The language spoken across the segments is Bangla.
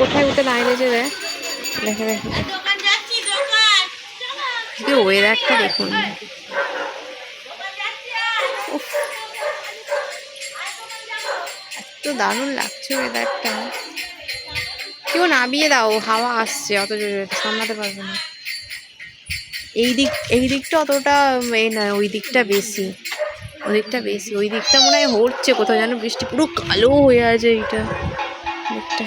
কোথায় উঠে দাঁড়িয়েছে রে? দেখে দেখে। ওয়েদারটা দেখুন। এত দারুণ লাগছে ওয়েদারটা কেউ নামিয়ে দাও, হাওয়া আসছে, অত জোরে সামলাতে পারবে না। এই দিক, এই দিকটা অতটা এই নয় ওই দিকটা বেশি। ওই দিকটা বেশি। ওই দিকটা মনে হয় হচ্ছে কোথাও যেন বৃষ্টি, পুরো কালো হয়ে আছে এইটা। দিকটা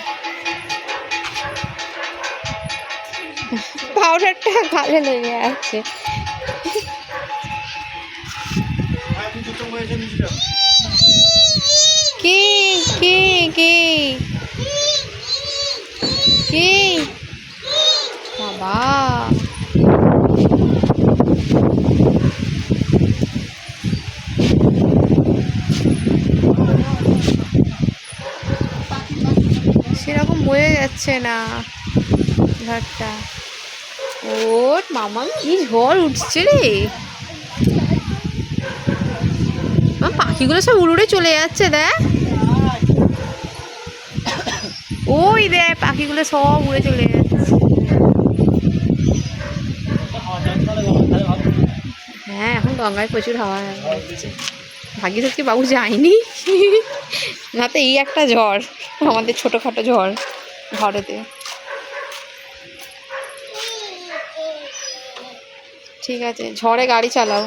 পাউডারটা ভালো লেগে আছে। কি কি কি? কি? বাবা। সেরকম বয়ে যাচ্ছে না ঘরটা। ওর মামা, কি ঝড় উঠছে রে। পাখিগুলো সব উড়ে চলে যাচ্ছে, দেখ। ওই দেখ, পাখিগুলো সব উড়ে চলে যাচ্ছে। হ্যাঁ এখন গঙ্গায় প্রচুর হাওয়া হচ্ছে। ভাগ্যিস বাবু যায়নি। না তো এই একটা ঝড়, আমাদের ছোটোখাটো ঝড় ঘরেতে ঠিক আছে। ঝড়ে গাড়ি চালাও।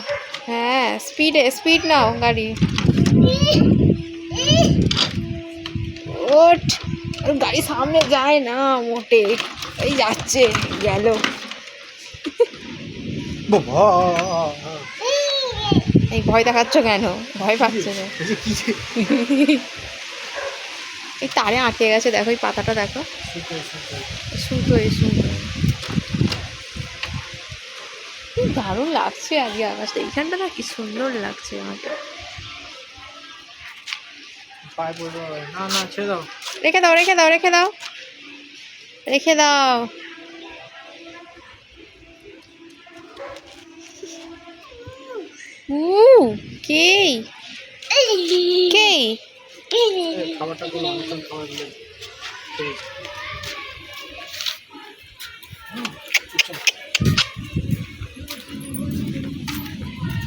হ্যাঁ স্পিডে স্পিড নাও গাড়ি। ওঠ। গাড়ি সামনে যায় না মোটে। এই যাচ্ছে গেল। এই ভয় দেখাচ্ছ কেন? ভয় পাচ্ছ না এই তারে আটকে গেছে দেখো এই পাতাটা দেখো। সুতো এই সুতো কি দারুণ লাগছে আজকে আকাশটা। এইখানটা না কি সুন্দর লাগছে আমাকে। রেখে দাও রেখে দাও রেখে দাও। রেখে দাও। উ কে? কে? খাবারটা